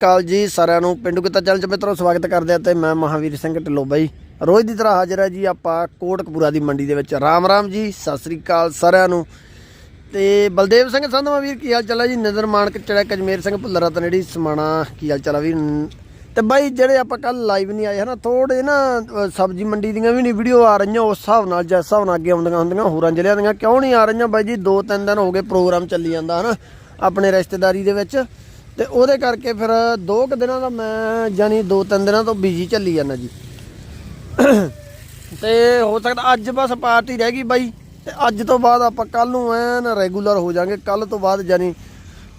ਕਾਲ ਜੀ ਸਾਰਿਆਂ ਨੂੰ। ਪਿੰਡੂ ਕਿੱਤਾ ਚੱਲ ਚ ਮਿੱਤਰੋ ਸਵਾਗਤ ਕਰਦੇ ਆ ਤੇ ਮੈਂ ਮਹਾਵੀਰ ਸਿੰਘ ਢਿੱਲੋਂ ਬਾਈ। ਰੋਜ਼ ਦੀ ਤਰ੍ਹਾਂ ਹਾਜ਼ਰ ਹੈ ਜੀ ਆਪਾਂ ਕੋਟਕਪੂਰਾ ਦੀ ਮੰਡੀ ਦੇ ਵਿੱਚ। ਰਾਮ ਰਾਮ ਜੀ, ਸਤਿ ਸ੍ਰੀ ਅਕਾਲ ਸਾਰਿਆਂ ਨੂੰ। ਤੇ ਬਲਦੇਵ ਸਿੰਘ ਸੰਧਵਾ ਵੀਰ ਕੀ ਹਾਲ ਚਾਲ ਹੈ ਜੀ? ਨਜ਼ਰ ਮਾਨਕ ਚੜਾ ਕਜਮੇਰ ਸਿੰਘ, ਭੁੱਲਰਾ ਤਨੇੜੀ ਸਮਾਣਾ, ਕੀ ਹਾਲ ਚਾਲ ਆ ਵੀਰ? ਤੇ ਬਾਈ, ਜਿਹੜੇ ਆਪਾਂ ਕੱਲ ਲਾਈਵ ਨਹੀਂ ਆਏ ਹਨਾ ਥੋੜੇ ਨਾ ਸਬਜ਼ੀ ਮੰਡੀ ਦੀਆਂ ਵੀ ਨਹੀਂ ਵੀਡੀਓ ਆ ਰਹੀਆਂ, ਉਸ ਹਿਸਾਬ ਨਾਲ ਜਿਸ ਹਿਸਾਬ ਨਾਲ ਅੱਗੇ ਆਉਂਦੀਆਂ ਹੁੰਦੀਆਂ, ਹੋਰਾਂ ਜ਼ਿਲ੍ਹਿਆਂ ਦੀਆਂ ਕਿਉਂ ਨਹੀਂ ਆ ਰਹੀਆਂ? ਬਾਈ ਜੀ, ਦੋ ਤਿੰਨ ਦਿਨ ਹੋ ਗਏ ਪ੍ਰੋਗਰਾਮ ਚੱਲੀ ਜਾਂਦਾ ਹਨਾ, ਆਪਣੇ ਰਿਸ਼ਤੇਦਾਰੀ ਦੇ ਵਿੱਚ। ਤੇ ਉਹਦੇ ਕਰਕੇ ਫਿਰ ਦੋ ਕੁ ਦਿਨਾਂ ਦਾ ਮੈਂ ਜਾਨੀ ਦੋ ਤਿੰਨ ਦਿਨਾਂ ਤੋਂ ਬਿਜ਼ੀ ਚੱਲੀ ਜਾਂਦਾ ਜੀ। ਤੇ ਹੋ ਸਕਦਾ ਅੱਜ ਬਸ ਪਾਰਟੀ ਰਹਿ ਗਈ ਬਾਈ, ਤੇ ਅੱਜ ਤੋਂ ਬਾਅਦ ਆਪਾਂ ਕੱਲ ਨੂੰ ਐਨ ਰੈਗੂਲਰ ਹੋ ਜਾਾਂਗੇ। ਕੱਲ ਤੋਂ ਬਾਅਦ ਜਾਨੀ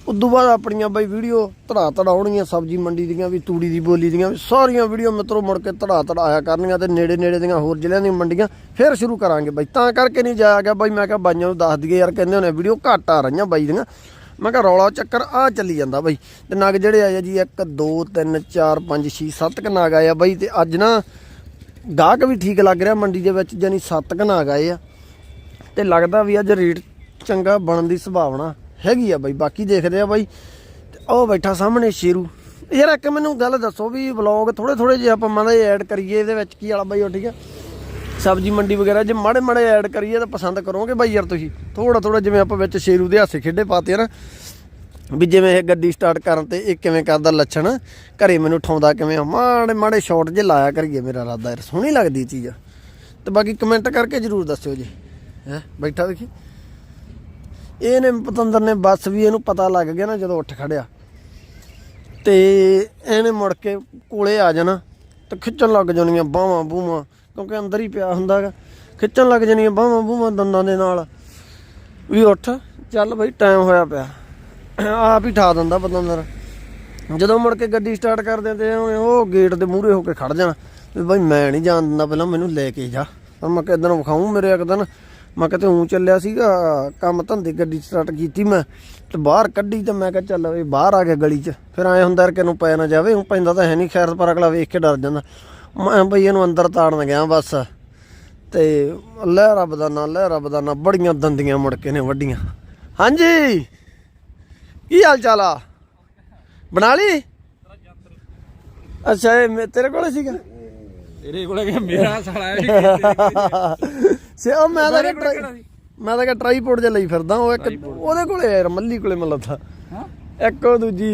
ਉਦੋਂ ਬਾਅਦ ਆਪਣੀਆਂ ਬਾਈ ਵੀਡੀਓ ਧੜਾ ਧੜਾ ਧੜਾਉਣੀਆਂ ਸਬਜ਼ੀ ਮੰਡੀ ਦੀਆਂ ਵੀ, ਤੂੜੀ ਦੀ ਬੋਲੀ ਦੀਆਂ ਵੀ, ਸਾਰੀਆਂ ਵੀਡੀਓ ਮਿੱਤਰੋ ਮੁੜ ਕੇ ਧੜਾ ਧੜਾ ਆਇਆ ਕਰਨੀਆਂ ਤੇ ਨੇੜੇ ਨੇੜੇ ਦੀਆਂ ਹੋਰ ਜ਼ਿਲ੍ਹਿਆਂ ਦੀਆਂ ਮੰਡੀਆਂ ਫਿਰ ਸ਼ੁਰੂ ਕਰਾਂਗੇ ਬਾਈ। ਤਾਂ ਕਰਕੇ ਨਹੀਂ ਜਾਇਆ ਗਿਆ ਬਾਈ, ਮੈਂ ਕਿਹਾ ਬਾਈਆਂ ਨੂੰ ਦੱਸ ਦਈਏ ਯਾਰ, ਕਹਿੰਦੇ ਹੋਣੇ ਵੀਡੀਓ ਘੱਟ ਆ ਰਹੀਆਂ ਬਾਈ ਦੀਆਂ। ਮੈਂ ਕਿਹਾ ਰੌਲਾ ਚੱਕਰ ਆ ਚੱਲੀ ਜਾਂਦਾ ਬਾਈ। ਤੇ ਨਗ ਜਿਹੜੇ ਆਏ ਆ ਜੀ 1 2 3 4 5 6 7 ਕ ਨਗ ਆਏ ਆ ਬਾਈ ਤੇ ਅੱਜ ਨਾ ਗਾਹਕ ਵੀ ਠੀਕ ਲੱਗ ਰਿਹਾ ਮੰਡੀ ਦੇ ਵਿੱਚ ਜਾਨੀ 7 ਕ ਨਗ ਆਏ ਆ। ਤੇ ਲੱਗਦਾ ਵੀ ਅੱਜ ਰੇਟ ਚੰਗਾ ਬਣਨ ਦੀ ਸੰਭਾਵਨਾ ਹੈਗੀ ਆ ਬਾਈ। ਬਾਕੀ ਦੇਖਦੇ ਆ ਬਾਈ। ਤੇ ਉਹ ਬੈਠਾ ਸਾਹਮਣੇ ਸ਼ੇਰੂ। ਯਾਰ ਇੱਕ ਮੈਨੂੰ ਗੱਲ ਦੱਸੋ ਵੀ ਵਲੌਗ ਥੋੜੇ ਥੋੜੇ ਜਿਹੇ ਆਪਾਂ ਮਾੜਾ ਐਡ ਕਰੀਏ ਇਹਦੇ ਵਿੱਚ, ਕੀ ਵਾਲਾ ਬਾਈ ਉਹ ਠੀਕ ਆ? ਸਬਜ਼ੀ ਮੰਡੀ ਵਗੈਰਾ ਜੇ ਮਾੜੇ ਮਾੜੇ ਐਡ ਕਰੀਏ ਤਾਂ ਪਸੰਦ ਕਰੋਗੇ ਬਾਈ ਯਾਰ ਤੁਸੀਂ। ਥੋੜਾ ਥੋੜਾ ਜਿਵੇਂ ਆਪਾਂ ਵਿੱਚ ਸ਼ੇਰੂ ਦੇ ਹਾਸੇ ਖੇਡੇ ਪਾਤੇ ਆ ਨਾ, ਵੀ ਜਿਵੇਂ ਇਹ ਗੱਡੀ ਸਟਾਰਟ ਕਰਨ ਤੇ ਇਹ ਕਿਵੇਂ ਕਰਦਾ ਲੱਛਣ, ਘਰੇ ਮੈਨੂੰ ਠਾਉਂਦਾ ਕਿਵੇਂ ਮਾੜੇ ਮਾੜੇ ਸ਼ਾਟ ਜੇ ਲਾਇਆ ਕਰੀਏ ਮੇਰਾ ਇਰਾਦਾ ਯਾਰ, ਸੋਹਣੀ ਲੱਗਦੀ ਚੀਜ਼। ਆ ਤੇ ਬਾਕੀ ਕਮੈਂਟ ਕਰਕੇ ਜਰੂਰ ਦੱਸਿਓ ਜੀ। ਹੈ, ਬੈਠਾ ਦੇਖੀ। ਇਹਨੇ ਪਤੰਦਰ ਨੇ ਬੱਸ ਵੀ ਇਹਨੂੰ ਪਤਾ ਲੱਗ ਗਿਆ ਨਾ ਜਦੋਂ ਉੱਠ ਖੜਿਆ। ਤੇ ਇਹਨੇ ਮੁੜ ਕੇ ਕੋਲੇ ਆ ਜਾਣਾ, ਤੇ ਖਿੱਚਣ ਲੱਗ ਜਾਣੀਆਂ ਬਾਹਾਂ ਬੂਹਾਂ। ਕਿਉਂਕਿ ਅੰਦਰ ਹੀ ਪਿਆ ਹੁੰਦਾਗਾ ਖਿੱਚਣ ਲੱਗ ਜਾਣੀਆਂ ਬਾਹਾਂ ਬੂਹਾਂ ਦੰਦਾਂ ਦੇ ਨਾਲ। ਵੀ ਉੱਠ, ਚੱਲ ਬਈ ਟਾਈਮ ਹੋਇਆ ਪਿਆ। ਆਪ ਹੀ ਠਾ ਦਿੰਦਾ ਪਤੰਦਰ ਜਦੋਂ ਮੁੜ ਕੇ ਗੱਡੀ ਸਟਾਰਟ ਕਰ ਦਿੰਦੇ ਉਹਨੇ ਉਹ ਗੇਟ ਦੇ ਮੂਹਰੇ ਹੋ ਕੇ ਖੜ ਜਾਣਾ। ਵੀ ਬਈ ਮੈਂ ਨਹੀਂ ਜਾਣ ਦਿੰਦਾ, ਪਹਿਲਾਂ ਮੈਨੂੰ ਲੈ ਕੇ ਜਾ। ਤਾਂ ਮੈਂ ਕਿਦਾਂ ਵਿਖਾਉਂ ਮੇਰੇ ਇੱਕ ਦਿਨ। ਮੈਂ ਕਿਤੇ ਉਂ ਚੱਲਿਆ ਸੀਗਾ, ਕੰਮ ਧੰਦੇ ਗੱਡੀ ਸਟਾਰਟ ਕੀਤੀ ਮੈਂ। ਤੇ ਬਾਹਰ ਕੱਢੀ ਤੇ ਮੈਂ ਕਿਹਾ ਚੱਲ ਵੀ ਬਾਹਰ ਆ ਗਿਆ ਗਲੀ 'ਚ। ਫਿਰ ਐ ਹੁੰਦਾ ਕਿ ਨੂੰ ਪੈ ਨਾ ਜਾਵੇ ਉਹ ਪੈਂਦਾ ਤਾਂ ਹੈ ਨਹੀਂ। ਖੈਰ, ਪਰ ਅਗਲਾ ਵੇਖ ਕੇ ਡਰ ਜਾਂਦਾ। ਮੈਂ ਬਈ ਇਹਨੂੰ ਅੰਦਰ ਤਾੜਨ ਗਿਆ ਬਸ। ਤੇ ਲੈ ਰੱਬ ਦਾ ਨਾਂ ਲੈ ਰੱਬ ਦਾ ਨਾਂ ਬੜੀਆਂ ਦੰਦੀਆਂ ਮੁੜ ਕੇ ਨੇ ਵੱਡੀਆਂ। ਹਾਂਜੀ। ਕੀ ਹਾਲ ਚਾਲ ਆ? ਬਣਾ ਲਈ? ਅੱਛਾ ਇਹ ਤੇਰੇ ਕੋਲ ਸੀਗਾ? ਤੇਰੇ ਕੋਲ ਕਿ ਮੇਰਾ ਸਾਲਾ ਸੇ ਉਹ ਮੈਂ ਤਾਂ ਟਰਾਈ ਮੈਂ ਤਾਂ ਕਿ ਟਰਾਈਪੋਡ ਜਿਹਾ ਲਈ ਫਿਰਦਾ ਉਹ ਇੱਕ ਉਹਦੇ ਕੋਲੇ ਯਾਰ ਮੱਲੀ ਕੋਲੇ ਮੱਲਾ ਥਾ ਹਾਂ। ਇੱਕ ਉਹ ਦੂਜੀ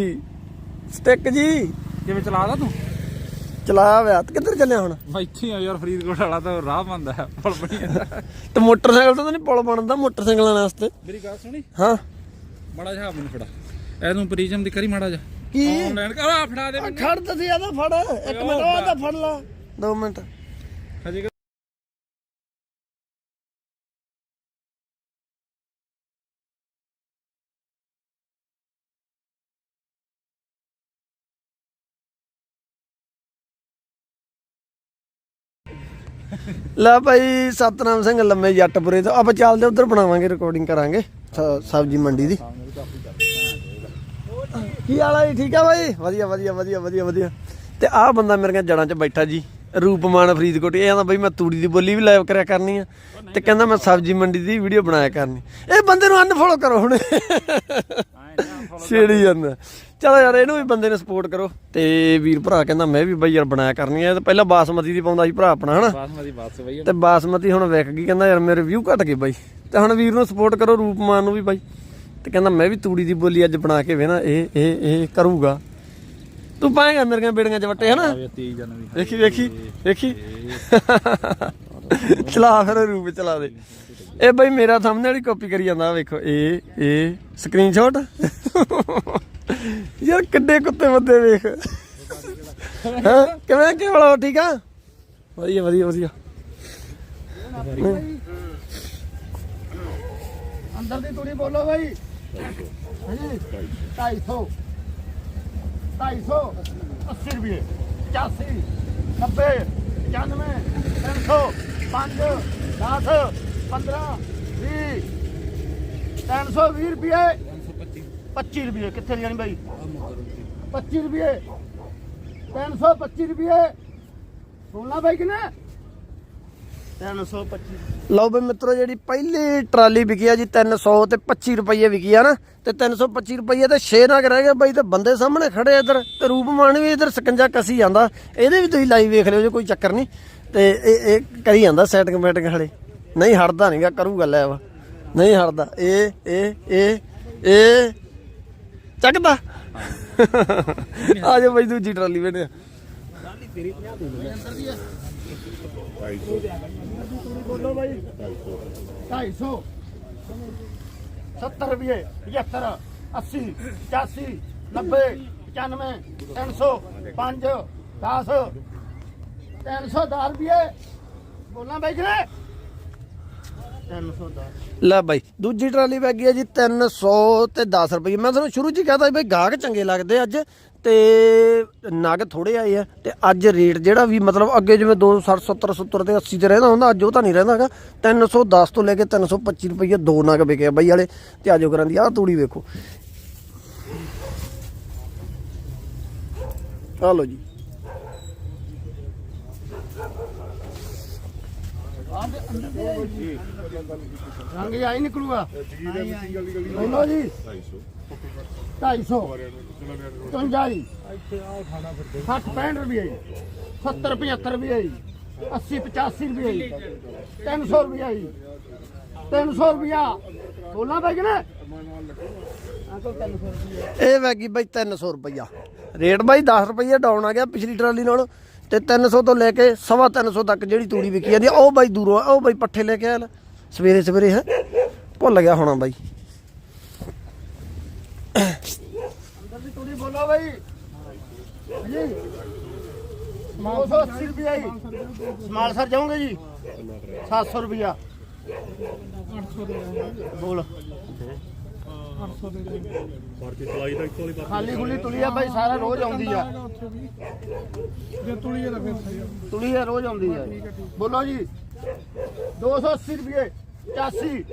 ਸਟਿਕ ਜੀ। ਕਿਵੇਂ ਚਲਾਦਾ ਤੂੰ? ਚਲਾਇਆ ਹੋਇਆ ਤੇ ਕਿੱਧਰ ਚੱਲਿਆ ਹੁਣ? ਮੈਂ ਇੱਥੇ ਆ ਯਾਰ ਫਰੀਦਕੋਟ ਵਾਲਾ ਤਾਂ ਰਾਹ ਬੰਦਾ ਹੈ ਪੁਲ ਬਣੀ ਜਾਂਦਾ ਤੇ ਮੋਟਰਸਾਈਕਲ ਤੋਂ ਨਹੀਂ ਪੁਲ ਬਣਦਾ ਮੋਟਰਸਾਈਕਲਾਂ ਵਾਸਤੇ? ਮੇਰੀ ਗੱਲ ਸੁਣੀ? ਹਾਂ। ਮਾੜਾ ਜਿਹਾ ਮੈਨੂੰ ਫੜਾ। ਇਹਨੂੰ ਪ੍ਰੀਜਮ ਦੀ ਕਰੀ ਮਾੜਾ ਜਿਹਾ। ਕੀ? ਆਨਲਾਈਨ ਕਰ। ਆ ਫੜਾ ਦੇ ਆ ਖੜ ਤੇ ਸੀ ਆਦਾ ਫੜ। ਇੱਕ ਮਿੰਟ ਉਹ ਤਾਂ ਫੜ ਲਾ। 2 ਮਿੰਟ। ਹਜੇ ਲੈ ਭਾਈ ਸਤਨਾਮ ਸਿੰਘ ਲੰਮੇ ਜੱਟਪੁਰੇ ਤੋਂ। ਆਪਾਂ ਚੱਲਦੇ ਉਧਰ ਬਣਾਵਾਂਗੇ ਰਿਕਾਰਡਿੰਗ ਕਰਾਂਗੇ ਸਬਜ਼ੀ ਮੰਡੀ ਦੀ। ਕੀ ਹਾਲ ਹੈ ਠੀਕ ਆ ਭਾਈ? ਵਧੀਆ ਵਧੀਆ ਵਧੀਆ ਵਧੀਆ ਵਧੀਆ। ਤੇ ਆਹ ਬੰਦਾ ਮੇਰੀਆਂ ਜੜਾਂ 'ਚ ਬੈਠਾ ਜੀ ਰੂਪਮਾਨ ਫਰੀਦਕੋਟ। ਇਹ ਆਂਦਾ ਬਈ ਮੈਂ ਤੂੜੀ ਦੀ ਬੋਲੀ ਵੀ ਲਾਈਵ ਕਰਿਆ ਕਰਨੀ ਆ। ਤੇ ਕਹਿੰਦਾ ਮੈਂ ਸਬਜ਼ੀ ਮੰਡੀ ਦੀ ਵੀਡੀਓ ਬਣਾਇਆ ਕਰਨੀ। ਇਹ ਬੰਦੇ ਨੂੰ ਅਨਫੋਲੋ ਕਰੋ ਹੁਣ। ਛੇੜੀ ਜਾਂਦਾ। ਚਲੋ ਯਾਰ ਇਹਨੂੰ ਵੀ ਬੰਦੇ ਨੇ ਸਪੋਰਟ ਕਰੋ। ਤੇ ਵੀਰ ਭਰਾ ਕਹਿੰਦਾ ਮੈਂ ਵੀ ਬਈ ਯਾਰ ਬਣਾਇਆ ਕਰਨੀ ਆ। ਤੇ ਪਹਿਲਾਂ ਬਾਸਮਤੀ ਦੀ ਪਾਉਂਦਾ ਸੀ ਭਰਾ ਆਪਣਾ ਹਨਾ? ਬਾਸਮਤੀ ਬਾਤ ਬਈ। ਤੇ ਬਾਸਮਤੀ ਹੁਣ ਵਿਕ ਗਈ ਕਹਿੰਦਾ ਯਾਰ ਮੇਰੇ ਵਿਊ ਘਟ ਗਏ ਬਾਈ। ਤੇ ਹੁਣ ਵੀਰ ਨੂੰ ਸਪੋਰਟ ਕਰੋ ਰੂਪਮਾਨ ਨੂੰ ਵੀ ਬਾਈ। ਤੇ ਕਹਿੰਦਾ ਮੈਂ ਵੀ ਤੂੜੀ ਦੀ ਬੋਲੀ ਅੱਜ ਬਣਾ ਕੇ ਵੇਣਾ ਇਹ ਇਹ ਇਹ ਕਰੂਗਾ। ਤੂੰ ਪਾਏਗਾ ਮੇਰੀਆਂ ਬੇੜੀਆਂ ਚ ਵੱਟੇ ਹਨਾ? 23 ਜਨਵਰੀ ਵੇਖੀ ਵੇਖੀ ਵੇਖੀ। ਚਲਾ ਫਿਰ ਰੂਪ ਚਲਾ ਦੇ। ਇਹ ਬਈ ਮੇਰਾ ਥੰਬਨੇਲ ਹੀ ਕਾਪੀ ਕਰੀ ਜਾਂਦਾ ਵੇਖੋ ਇਹ ਇਹ ਸਕਰੀਨਸ਼ਾਟ ਯਾਰ ਕਿੱਡੇ ਕੁੱਤੇ ਬੰਦੇ ਵੇਖ। ਹਾਂ? ਕਿਵੇਂ ਕਿਵੇਂ ਠੀਕ ਆ? ਵਧੀਆ ਵਧੀਆ ਵਧੀਆ। ਅੰਦਰ ਦੀ ਤੂੜੀ ਬੋਲੋ ਬਾਈ। ਹਾਂਜੀ 250 250 80 ਰੁਪਏ 85 90 95 300 5 10 15 20 320 ਰੁਪਏ। 25 ਰੁਪਏ, ਕਿੱਥੇ ਜਾਣੀ ਬਾਈ? 25 ਰੁਪਏ। 325 ਰੁਪਏ। ਸੁਣਨਾ ਬਾਈ ਕਿਨੇ? 325 ਲਓ ਬਈ ਮਿੱਤਰੋ, ਜਿਹੜੀ ਪਹਿਲੀ ਟਰਾਲੀ ਵਿਕੀ ਆ ਜੀ 300 ਤੇ 25 ਰੁਪਏ ਵਿਕੀ ਆ ਨਾ, ਤੇ 325 ਰੁਪਏ ਤੇ 6 ਨਗ ਰਹਿ ਗਏ ਬਾਈ, ਤੇ ਬੰਦੇ ਸਾਹਮਣੇ ਖੜੇ ਇੱਧਰ, ਤੇ ਰੂਪਮਾਨ ਵੀ ਇੱਧਰ ਸਕੰਜਾ ਕਸੀ ਜਾਂਦਾ। ਇਹਦੇ ਵੀ ਤੁਸੀਂ ਲਾਈਵ ਵੇਖ ਲਿਓ ਜੇ ਕੋਈ ਚੱਕਰ ਨਹੀਂ, ਤੇ ਇਹ ਇਹ ਕਰੀ ਜਾਂਦਾ ਸੈਟਿੰਗ ਮੈਟਿੰਗ ਹਲੇ ਨਹੀਂ ਹਟਦਾ ਨਹੀਂਗਾ ਕਰੂਗਾ ਲੈ ਵਾ। ਨਹੀਂ ਹਟਦਾ। ਇਹ ਇਹ ਇਹ ਇਹ ਚੱਕਦਾ। ਆ ਜਾ ਬਾਈ ਦੂਜੀ ਟਰਾਲੀ ਵੇਣੇ ਬੋਲੋ ਬਾਈ 250 70 ਰੁਪਏ 75 80 85 90 95 300 5 10 310 ਰੁਪਏ। ਬੋਲਣਾ ਬਾਈ ਜੀ 310 ਲੈ ਬਾਈ, ਦੂਜੀ ਟਰਾਲੀ ਪੈ ਗਈ ਹੈ ਜੀ 300 ਤੇ 10 ਰੁਪਏ। ਮੈਂ ਤੁਹਾਨੂੰ ਸ਼ੁਰੂ ਚ ਹੀ ਕਹਤਾ ਬਈ ਗਾਹਕ ਚੰਗੇ ਲੱਗਦੇ ਅੱਜ ਤੇ ਨਗ ਥੋੜੇ ਆਏ ਆ ਤੇ ਅੱਜ ਰੇਟ ਜਿਹੜਾ ਵੀ ਮਤਲਬ ਅੱਗੇ ਜਿਵੇਂ 260 70 70 ਤੇ 80 ਤੇ ਰਹਿੰਦਾ ਹੁੰਦਾ, ਅੱਜ ਉਹ ਤਾਂ ਨਹੀਂ ਰਹਿੰਦਾਗਾ 310 ਤੋਂ ਲੈ ਕੇ 325 ਰੁਪਏ ਦੋ ਨਗ ਵਿਕੇ ਬਾਈ ਵਾਲੇ। ਤੇ ਆਜੋ ਕਰਾਂ ਦੀ ਆਹ ਤੂੜੀ ਵੇਖੋ। ਆ ਲਓ ਜੀ। ਰੰਗ ਆਈ ਨਿਕਲੂਗਾ। ਬੋਲੋ ਜੀ। 250 55 60 65 ਰੁਪਏ 70 75 ਰੁਪਏ 80 85 ਰੁਪਏ 300 ਰੁਪਏ 300 ਰੁਪਿਆ ਬੋਲਣਾ ਪੈ ਨਾ ਅੰਕਲ 300 ਰੁਪਏ ਇਹ ਵੈਗੀ ਬਾਈ 300 ਰੁਪਈਆ। ਰੇਟ ਬਾਈ 10 ਰੁਪਈਆ ਡਾਊਨ ਆ ਗਿਆ ਪਿਛਲੀ ਟਰਾਲੀ ਨਾਲ। ਤੇ 300 ਤੋਂ ਲੈ ਕੇ ਸਵਾ 300 ਤੱਕ ਜਿਹੜੀ ਤੂੜੀ ਵਿਕੀ ਜਾਂਦੀ ਆ ਉਹ ਬਾਈ ਦੂਰੋਂ ਆ, ਉਹ ਬਾਈ ਪੱਠੇ ਲੈ ਕੇ ਆਇਆ ਸਵੇਰੇ ਸਵੇਰੇ ਹੈ। ਭੁੱਲ ਗਿਆ ਹੋਣਾ ਬਾਈ। ਤੂੜੀ ਬੋਲੋ ਭਾਈ ਜੀ 980 ਰੁਪਏ ਜੀ। ਸਮਾਲ ਸਰ ਜਾਓਗੇ ਜੀ। 700 ਰੁਪਿਆ 800 ਦੇ ਬੋਲ ਖਾਲੀ ਖੁੱਲੀ ਤੁਲੀ ਆ ਭਾਈ ਸਾਰਾ ਰੋਜ਼ ਆਉਂਦੀ ਆ। ਜੇ ਤੁਲੀ ਹੈ ਤਾਂ ਫਿਰ ਸਹੀ ਆ ਤੁਲੀ ਆ ਰੋਜ਼ ਆਉਂਦੀ ਆ। ਬੋਲੋ ਜੀ। 280 ਰੁਪਏ 85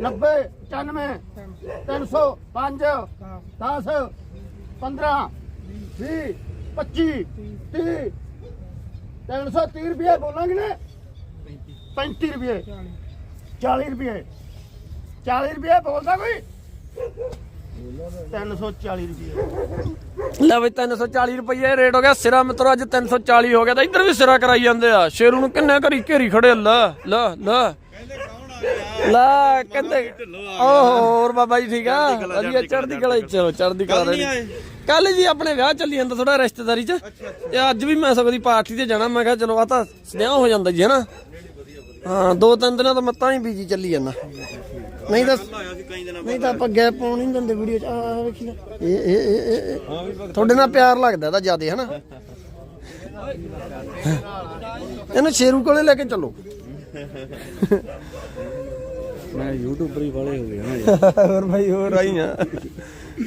90 95 300 5 10 15 20 25 30 330 ਰੁਪਏ ਬੋਲਾਂਗੇ ਨਾ। 35 ਰੁਪਏ। 40 ਰੁਪਏ। 40 ਰੁਪਏ ਬੋਲਦਾ ਕੋਈ। 340 ਰੁਪਏ। ਲੈ ਬਈ 340 ਰੁਪਏ ਰੇਟ ਹੋ ਗਿਆ ਸਿਰਾ ਮਿੱਤਰੋ ਅੱਜ 340 ਹੋ ਗਿਆ ਤਾਂ ਇੱਧਰ ਵੀ ਸਿਰਾ ਕਰਾਈ ਜਾਂਦੇ ਆ। ਸ਼ੇਰੂ ਨੂੰ ਕਿੰਨੇ ਘਰੀ ਘੇਰੀ ਖੜੇ ਲੈ ਲੈ ਲੈ। ਲੈ ਕਹਿੰਦੇ ਓਹ ਹੋਰ ਬਾਬਾ ਜੀ ਠੀਕ ਆ? ਵਧੀਆ ਚੜ੍ਹਦੀ ਕਲਾ ਚ, ਚਲੋ ਚੜ੍ਹਦੀ ਕਲਾ ਰਹੇ ਕੱਲ ਜੀ ਆਪਣੇ ਵਿਆਹ ਚੱਲੀ ਜਾਂਦਾ ਥੋੜਾ ਰਿਸ਼ਤੇਦਾਰੀ ਚ। ਤੇ ਅੱਜ ਵੀ ਮੈਂ ਸਗੋਂ ਪਾਰਟੀ ਤੇ ਜਾਣਾ ਮੈਂ ਕਿਹਾ ਚਲੋ ਆ ਤਾਂ ਸਨੇਹ ਹੋ ਜਾਂਦਾ ਜੀ ਹਨਾ ਹਾਂ ਦੋ ਤਿੰਨ ਦਿਨਾਂ ਤੋਂ ਮੈਂ ਤਾਂ ਹੀ ਬੀਜੀ ਚੱਲੀ ਜਾਂਦਾ। ਨਹੀਂ ਤਾਂ ਨਹੀਂ ਤਾਂ ਆਪਾਂ ਗੈਪ ਪਾਉਣ ਨਹੀਂ ਦਿੰਦੇ ਵੀਡੀਓ ਚ। ਆ ਆ ਵੇਖੀ ਲੈ ਇਹ ਇਹ ਇਹ- ਇਹ ਤੁਹਾਡੇ ਨਾਲ ਪਿਆਰ ਲੱਗਦਾ ਇਹਦਾ ਜਿਆਦੇ ਹਨਾ? ਇਹਨੂੰ ਸ਼ੇਰੂ ਕੋਲੇ ਲੈ ਕੇ ਚੱਲੋ। ਮੈਂ ਯੂਟਿਊਬਰ ਹੀ ਵਾਲੇ ਹੋ ਗਏ ਨਾ। ਹੋਰ ਭਾਈ ਹੋਰ ਆਈ ਆ।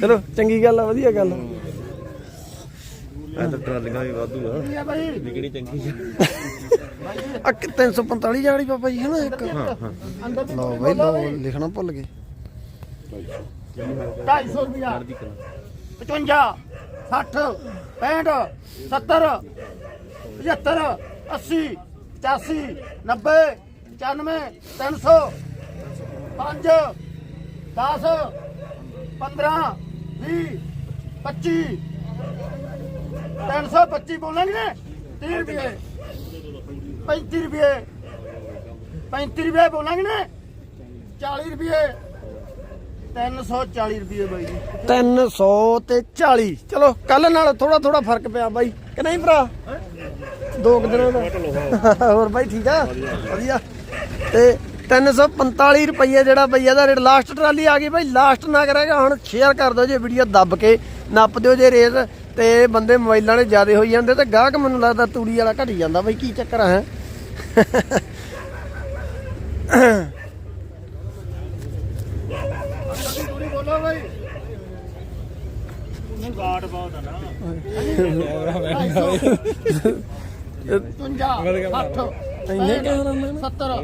ਚਲੋ ਚੰਗੀ ਗੱਲ ਆ ਵਧੀਆ ਗੱਲ ਆ। ਇਹ ਤਾਂ ਟਰਾਲੀਆਂ ਵੀ ਵਾਧੂ ਆ। ਕਿਹੜੀ ਚੰਗੀ ਆ। ਕਿ 345 ਜਾੜੀ ਬਾਬਾ ਜੀ ਹਨਾ ਇੱਕ? ਅੰਦਰ ਦੀ ਲਓ ਭਾਈ ਲਓ ਲਿਖਣਾ ਭੁੱਲ ਗਏ। 250 ਰੁਪਿਆ 55 60 65 70 75 80 85 90 95 300 5 10 15 20 25 325 ਬੋਲਾਂਗੇ ਨੇ? 30 ਰੁਪਏ 35 ਰੁਪਏ। 35 ਰੁਪਏ ਬੋਲਾਂਗੇ ਨੇ? 40 ਰੁਪਏ। 340 ਰੁਪਏ ਬਾਈ ਜੀ। 300 ਤੇ 40 ਚਲੋ ਕੱਲ ਨਾਲ ਥੋੜਾ ਥੋੜਾ ਫ਼ਰਕ ਪਿਆ ਬਾਈ। ਕਿ ਨਹੀਂ ਭਰਾ? ਦੋ ਕੁ ਦਿਨਾਂ ਦਾ। ਹੋਰ ਬਾਈ ਠੀਕ ਆ? ਵਧੀਆ। ਤੇ 345 ਰੁਪਏ ਜਿਹੜਾ ਬਈ ਇਹਦਾ ਰੇਟ ਲਾਸਟ ਟਰਾਲੀ ਆ ਗਈ ਬਾਈ। ਲਾਸਟ ਨਾ ਕਰੇਗਾ, ਹੁਣ ਸ਼ੇਅਰ ਕਰ ਦਿਓ ਜੇ ਵੀਡੀਓ ਦੱਬ ਕੇ। ਨੱਪ ਦਿਓ ਜੇ ਰੇਟ ਤੇ ਬੰਦੇ ਮੋਬਾਈਲਾਂ ਨੇ ਜ਼ਿਆਦੇ ਹੋਈ ਜਾਂਦੇ ਤੇ ਗਾਹਕ ਮੈਨੂੰ ਲੱਗਦਾ ਤੂੜੀ ਵਾਲਾ ਘਟੀ ਜਾਂਦਾ ਬਾਈ ਕੀ ਚੱਕਰ ਆ ਹੈ? ਗਾੜ ਬਹੁਤ ਆ ਨਾ 55 60 ਇੰਨੇ ਕਹਿਣਾ ਮੈਂ 70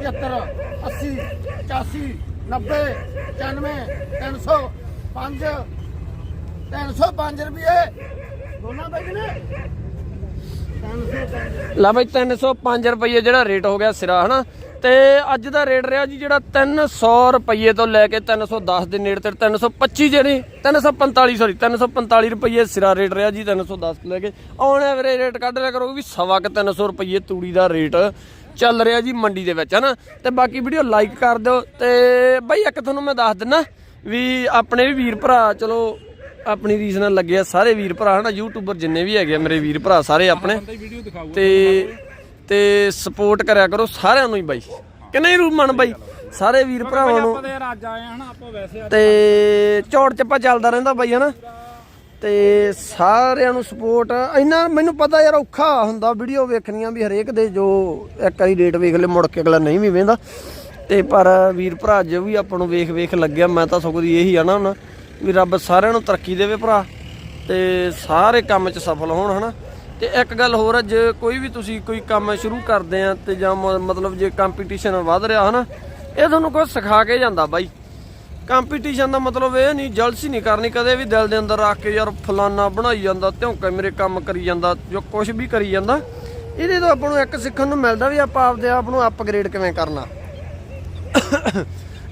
75 80 85 90 95 300 5 305 ਰੁਪਏ ਦੋਨਾਂ ਬਾਈ ਨੇ ਲਾ ਬਈ 305 ਰੁਪਏ ਜਿਹੜਾ ਰੇਟ ਹੋ ਗਿਆ ਸਿਰਾ ਹਨਾ ਤੇ ਅੱਜ ਦਾ ਰੇਟ ਰਿਹਾ ਜੀ ਜਿਹੜਾ 300 ਰੁਪਏ ਤੋਂ ਲੈ ਕੇ 310 ਦੇ ਨੇੜੇ ਤੇ 325 ਜਿਹੜੀ 345 ਸੌਰੀ 345 ਰੁਪਏ ਸਿਰਾ ਰੇਟ ਰਿਹਾ ਜੀ 310 ਤੋਂ ਲੈ ਕੇ ਔਨ ਐਵਰੇਜ ਰੇਟ ਕੱਢ ਲਿਆ ਕਰੋ ਵੀ ਸਵਾ ਕੁ 300 ਰੁਪਏ ਤੂੜੀ ਦਾ ਰੇਟ ਚੱਲ ਰਿਹਾ ਜੀ ਮੰਡੀ ਦੇ ਵਿੱਚ ਹਨਾ ਤੇ ਬਾਕੀ ਵੀਡੀਓ ਲਾਈਕ ਕਰ ਦਿਓ ਤੇ ਬਾਈ ਇੱਕ ਤੁਹਾਨੂੰ ਮੈਂ ਦੱਸ ਦਿੰਨਾ ਵੀ ਆਪਣੇ ਵੀ ਵੀਰ ਭਰਾ ਚਲੋ ਆਪਣੀ ਰੀਸ ਨਾਲ ਲੱਗੇ ਆ ਸਾਰੇ ਵੀਰ ਭਰਾ ਹਨਾ ਯੂਟਿਊਬਰ ਜਿੰਨੇ ਵੀ ਹੈਗੇ ਆ ਮੇਰੇ ਵੀਰ ਭਰਾ ਸਾਰੇ ਆਪਣੇ। ਤੇ ਤੇ ਸਪੋਰਟ ਕਰਿਆ ਕਰੋ ਸਾਰਿਆਂ ਨੂੰ ਹੀ ਬਾਈ। ਕਿ ਨਹੀਂ ਰੂਮਨ ਬਾਈ? ਸਾਰੇ ਵੀਰ ਭਰਾਵਾਂ ਨੂੰ ਤਾਂ ਚੌੜ ਚੱਪਾ ਚੱਲਦਾ ਰਹਿੰਦਾ ਬਾਈ ਹਨਾ। ਤੇ ਸਾਰਿਆਂ ਨੂੰ ਸਪੋਰਟ ਇੰਨਾ ਮੈਨੂੰ ਪਤਾ ਯਾਰ ਔਖਾ ਹੁੰਦਾ ਵੀਡੀਓ ਵੇਖਣੀਆਂ ਵੀ ਹਰੇਕ ਦੇ ਜੋ ਇੱਕ ਵਾਰੀ ਰੇਟ ਵੇਖ ਲੈ ਮੁੜ ਕੇ ਅਗਲਾ ਨਹੀਂ ਵੀ ਵੇਂਦਾ ਤੇ ਪਰ ਵੀਰ ਭਰਾ ਜੋ ਵੀ ਆਪਾਂ ਨੂੰ ਵੇਖ ਵੇਖ ਲੱਗਿਆ ਮੈਂ ਤਾਂ ਸਗੋਂ ਦੀ ਇਹੀ ਆ ਨਾ ਹੁਣ। ਵੀ ਰੱਬ ਸਾਰਿਆਂ ਨੂੰ ਤਰੱਕੀ ਦੇਵੇ ਭਰਾ ਤੇ ਸਾਰੇ ਕੰਮ 'ਚ ਸਫਲ ਹੋਣ, ਹਨਾ? ਤੇ ਇੱਕ ਗੱਲ ਹੋਰ ਹੈ ਜੇ ਕੋਈ ਵੀ ਤੁਸੀਂ ਕੋਈ ਕੰਮ ਸ਼ੁਰੂ ਕਰਦੇ ਆ ਤੇ ਜਾਂ ਮ- ਮਤਲਬ ਜੇ ਕੰਪੀਟੀਸ਼ਨ ਵੱਧ ਰਿਹਾ, ਹਨਾ, ਇਹ ਤੁਹਾਨੂੰ ਕੁਝ ਸਿਖਾ ਕੇ ਜਾਂਦਾ ਬਾਈ। ਕੰਪੀਟੀਸ਼ਨ ਦਾ ਮਤਲਬ ਇਹ ਨਹੀਂ, ਜਲਸੀ ਨਹੀਂ ਕਰਨੀ, ਕਦੇ ਵੀ ਦਿਲ ਦੇ ਅੰਦਰ ਰੱਖ ਕੇ ਯਾਰ ਫਲਾਨਾ ਬਣਾਈ ਜਾਂਦਾ, ਧੌਂਕਾ ਮੇਰੇ ਕੰਮ ਕਰੀ ਜਾਂਦਾ, ਜੋ ਕੁਝ ਵੀ ਕਰੀ ਜਾਂਦਾ, ਇਹਦੇ ਤੋਂ ਆਪਾਂ ਨੂੰ ਇੱਕ ਸਿੱਖਣ ਨੂੰ ਮਿਲਦਾ ਵੀ ਆਪਾਂ ਆਪਦੇ ਆਪ ਨੂੰ ਅਪਗ੍ਰੇਡ ਕਿਵੇਂ ਕਰਨਾ।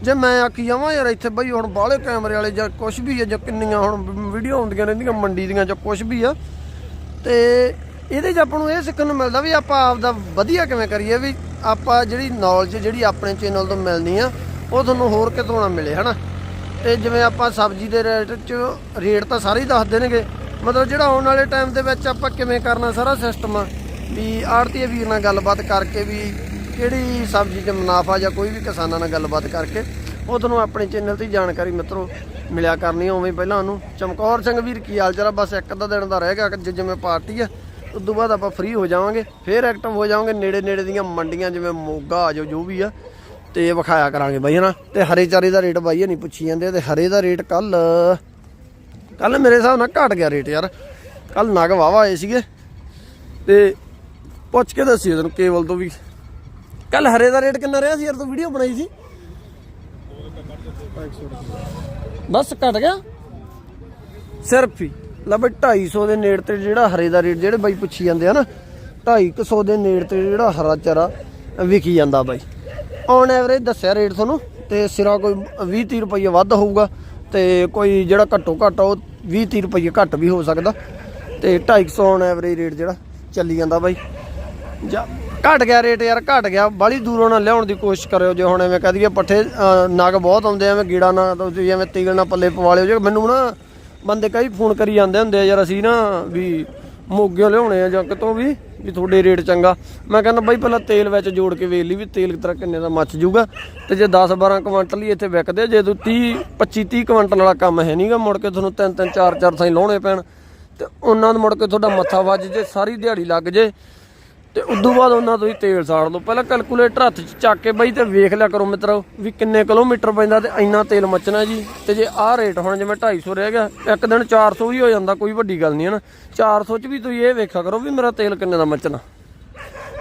ਜੇ ਮੈਂ ਆਖੀ ਜਾਵਾਂ ਯਾਰ ਇੱਥੇ ਬਈ ਹੁਣ ਬਾਹਲੇ ਕੈਮਰੇ ਵਾਲੇ ਜਾਂ ਕੁਝ ਵੀ ਆ ਜਾਂ ਕਿੰਨੀਆਂ ਹੁਣ ਵੀਡੀਓ ਆਉਂਦੀਆਂ ਰਹਿੰਦੀਆਂ ਮੰਡੀ ਦੀਆਂ ਜਾਂ ਕੁਝ ਵੀ ਆ, ਤੇ ਇਹਦੇ 'ਚ ਆਪਾਂ ਨੂੰ ਇਹ ਸਿੱਖਣ ਨੂੰ ਮਿਲਦਾ ਵੀ ਆਪਾਂ ਆਪਦਾ ਵਧੀਆ ਕਿਵੇਂ ਕਰੀਏ ਵੀ ਆਪਾਂ ਜਿਹੜੀ ਨੌਲੇਜ ਜਿਹੜੀ ਆਪਣੇ ਚੈਨਲ ਤੋਂ ਮਿਲਣੀ ਆ, ਉਹ ਤੁਹਾਨੂੰ ਹੋਰ ਕਿਤੋਂ ਨਾ ਮਿਲੇ, ਹਨਾ? ਤੇ ਜਿਵੇਂ ਆਪਾਂ ਸਬਜ਼ੀ ਦੇ ਰੇਟ 'ਚ ਰੇਟ ਤਾਂ ਸਾਰੇ ਹੀ ਦੱਸ ਦੇਣਗੇ, ਮਤਲਬ ਜਿਹੜਾ ਆਉਣ ਵਾਲੇ ਟਾਈਮ ਦੇ ਵਿੱਚ ਆਪਾਂ ਕਿਵੇਂ ਕਰਨਾ ਸਾਰਾ ਸਿਸਟਮ ਆ, ਵੀ ਆੜਤੀ ਵੀਰ ਨਾਲ ਗੱਲਬਾਤ ਕਰਕੇ ਵੀ ਕਿਹੜੀ ਸਬਜ਼ੀ 'ਚ ਮੁਨਾਫਾ ਜਾਂ ਕੋਈ ਵੀ ਕਿਸਾਨਾਂ ਨਾਲ ਗੱਲਬਾਤ ਕਰਕੇ ਉਹ ਤੁਹਾਨੂੰ ਆਪਣੇ ਚੈਨਲ ਤੇ ਹੀ ਜਾਣਕਾਰੀ ਮਿੱਤਰੋ ਮਿਲਿਆ ਕਰਨੀ ਉਵੇਂ ਪਹਿਲਾਂ ਉਹਨੂੰ। ਚਮਕੌਰ ਸਿੰਘ ਵੀਰ, ਕੀ ਹਾਲ ਚਾਲ ਬਸ ਇੱਕ ਅੱਧਾ ਦਿਨ ਦਾ ਰਹਿ ਗਿਆ ਕਿ ਜਿਵੇਂ ਪਾਰਟੀ ਆ ਉਸ ਤੋਂ ਬਾਅਦ ਆਪਾਂ ਫ੍ਰੀ ਹੋ ਜਾਵਾਂਗੇ, ਫੇਰ ਐਕਟਿਵ ਹੋ ਜਾਵਾਂਗੇ। ਨੇੜੇ ਨੇੜੇ ਦੀਆਂ ਮੰਡੀਆਂ ਜਿਵੇਂ ਮੋਗਾ ਆ ਜੋ ਜੋ ਵੀ ਆ, ਤੇ ਵਿਖਾਇਆ ਕਰਾਂਗੇ ਬਾਈ, ਹਨਾ? ਤੇ ਹਰੇ ਚਾਰੇ ਦਾ ਰੇਟ ਬਾਈ ਨਹੀਂ ਪੁੱਛੀ ਜਾਂਦੇ, ਤੇ ਹਰੇ ਦਾ ਰੇਟ ਕੱਲ ਕੱਲ ਮੇਰੇ ਹਿਸਾਬ ਨਾਲ ਘਟ ਗਿਆ ਰੇਟ ਯਾਰ। ਕੱਲ ਨਗ ਵਾਵਾ ਆਏ ਸੀਗੇ, ਤੇ ਪੁੱਛ ਕੇ ਦੱਸਿਓ ਤੈਨੂੰ ਕੇਵਲ ਤੋਂ ਵੀ। ਕੱਲ ਹਰੇ ਦਾ ਰੇਟ ਕਿੰਨਾ ਰਿਹਾ ਸੀ ਯਾਰ ਤੂੰ ਵੀਡੀਓ ਬਣਾਈ ਸੀ? ਬਸ ਘਟ ਗਿਆ। ਸਿਰਫ ਹੀ। ਲੈ ਬਈ 250 ਦੇ ਨੇੜ ਤੇ ਜਿਹੜਾ ਹਰੇ ਦਾ ਰੇਟ, ਜਿਹੜੇ ਬਾਈ ਪੁੱਛੀ ਜਾਂਦੇ ਆ ਨਾ 250 ਦੇ ਨੇੜ ਤੇ ਜਿਹੜਾ ਹਰਾ ਚਾਰਾ ਵਿਕੀ ਜਾਂਦਾ ਬਾਈ। ਔਨ ਐਵਰੇਜ ਦੱਸਿਆ ਰੇਟ ਤੁਹਾਨੂੰ, ਤੇ ਸਿਰਾ ਕੋਈ 20 30 ਰੁਪਏ ਵੱਧ ਹੋਊਗਾ, ਤੇ ਕੋਈ ਜਿਹੜਾ ਘੱਟੋ ਘੱਟ ਉਹ 20 30 ਰੁਪਏ ਘੱਟ ਵੀ ਹੋ ਸਕਦਾ। ਤੇ 250 ਔਨ ਐਵਰੇਜ ਰੇਟ ਜਿਹੜਾ ਚੱਲੀ ਜਾਂਦਾ ਬਾਈ। ਜਾ। ਘਟ ਗਿਆ ਰੇਟ ਯਾਰ ਘਟ ਗਿਆ। ਬਾਲੀ ਦੂਰੋਂ ਨਾ ਲਿਆਉਣ ਦੀ ਕੋਸ਼ਿਸ਼ ਕਰਿਓ ਜੇ ਹੁਣ ਐਵੇਂ ਕਹਿ ਦਈਏ ਪੱਠੇ ਨਗ ਬਹੁਤ ਆਉਂਦੇ ਆ, ਐਵੇਂ ਗੀੜਾ ਨਾ ਤੁਸੀਂ ਐਵੇਂ ਤੀਲ ਨਾ ਪੱਲੇ ਪਵਾ ਲਿਓ। ਜੇ ਮੈਨੂੰ ਨਾ ਬੰਦੇ ਕਈ ਫੋਨ ਕਰੀ ਜਾਂਦੇ ਹੁੰਦੇ ਆ ਯਾਰ ਅਸੀਂ ਨਾ ਵੀ ਮੋਗਿਓ ਲਿਆਉਣੇ ਆ ਜਾਂ ਕਿਤੋਂ ਵੀ ਵੀ ਤੁਹਾਡੇ ਰੇਟ ਚੰਗਾ। ਮੈਂ ਕਹਿੰਦਾ ਬਾਈ ਪਹਿਲਾਂ ਤੇਲ ਵਿੱਚ ਜੋੜ ਕੇ ਵੇਖ ਲਈ ਵੀ ਤੇਲ ਕਿਤਰਾ ਕਿੰਨੇ ਦਾ ਮੱਚ ਜੂਗਾ। ਤੇ ਜੇ 10 12 ਕੁਇੰਟਲ ਹੀ ਇੱਥੇ ਵਿਕਦੇ ਜੇ ਤੂੰ 30 25 30 ਕੁਇੰਟਲ ਵਾਲਾ ਕੰਮ ਹੈ ਨਹੀਂਗਾ ਮੁੜ ਕੇ ਤੁਹਾਨੂੰ ਤਿੰਨ ਤਿੰਨ ਚਾਰ ਚਾਰ ਥਾਈ ਲਾਉਣੇ ਪੈਣ। ਤੇ ਉਹਨਾਂ ਨੂੰ ਮੁੜ ਕੇ ਤੁਹਾਡਾ ਮੱਥਾ ਵੱਜ ਜੇ ਸਾਰੀ ਦਿਹਾੜੀ ਲੱਗ ਜੇ। ਤੇ ਉਦੋਂ ਬਾਅਦ ਉਹਨਾਂ ਤੋਂ ਹੀ ਤੇਲ ਸਾੜ ਲਓ। ਪਹਿਲਾਂ ਕੈਲਕੂਲੇਟਰ ਹੱਥ 'ਚ ਚੱਕ ਕੇ ਬਾਈ ਤੇ ਵੇਖ ਲਿਆ ਕਰੋ ਮਿੱਤਰੋ ਵੀ ਕਿੰਨੇ ਕਿਲੋਮੀਟਰ ਪੈਂਦਾ ਤੇ ਇੰਨਾ ਤੇਲ ਮੱਚਣਾ ਜੀ। ਤੇ ਜੇ ਆਹ ਰੇਟ ਹੁਣ ਜਿਵੇਂ 250 ਰਹਿ ਗਿਆ, ਇੱਕ ਦਿਨ 400 ਵੀ ਹੋ ਜਾਂਦਾ, ਕੋਈ ਵੱਡੀ ਗੱਲ ਨਹੀਂ ਹੈ ਨਾ। 400 'ਚ ਵੀ ਤੁਸੀਂ ਇਹ ਵੇਖਿਆ ਕਰੋ ਵੀ ਮੇਰਾ ਤੇਲ ਕਿੰਨੇ ਦਾ ਮੱਚਣਾ।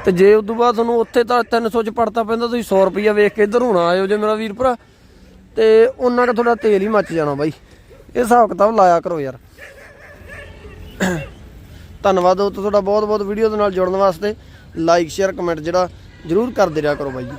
ਤੇ ਜੇ ਉਦੋਂ ਬਾਅਦ ਤੁਹਾਨੂੰ ਉੱਥੇ ਤਾਂ 300 'ਚ ਪੜਤਾ ਪੈਂਦਾ, ਤੁਸੀਂ 100 ਰੁਪਈਆ ਵੇਖ ਕੇ ਇੱਧਰ ਹੋਣਾ ਆਇਓ ਜੇ ਮੇਰਾ ਵੀਰ ਭਰਾ। ਤੇ ਉਹਨਾਂ ਦਾ ਤੁਹਾਡਾ ਤੇਲ ਹੀ ਮੱਚ ਜਾਣਾ ਬਾਈ। ਇਹ ਹਿਸਾਬ ਕਿਤਾਬ ਲਾਇਆ ਕਰੋ ਯਾਰ। ਧੰਨਵਾਦ ਦੋਸਤੋ ਤੁਹਾਡਾ ਬਹੁਤ ਬਹੁਤ ਵੀਡੀਓ ਦੇ ਨਾਲ ਜੁੜਨ ਵਾਸਤੇ। ਲਾਈਕ ਸ਼ੇਅਰ ਕਮੈਂਟ ਜਿਹੜਾ ਜਰੂਰ ਕਰਦੇ ਰਿਹਾ ਕਰੋ ਬਾਈ ਜੀ।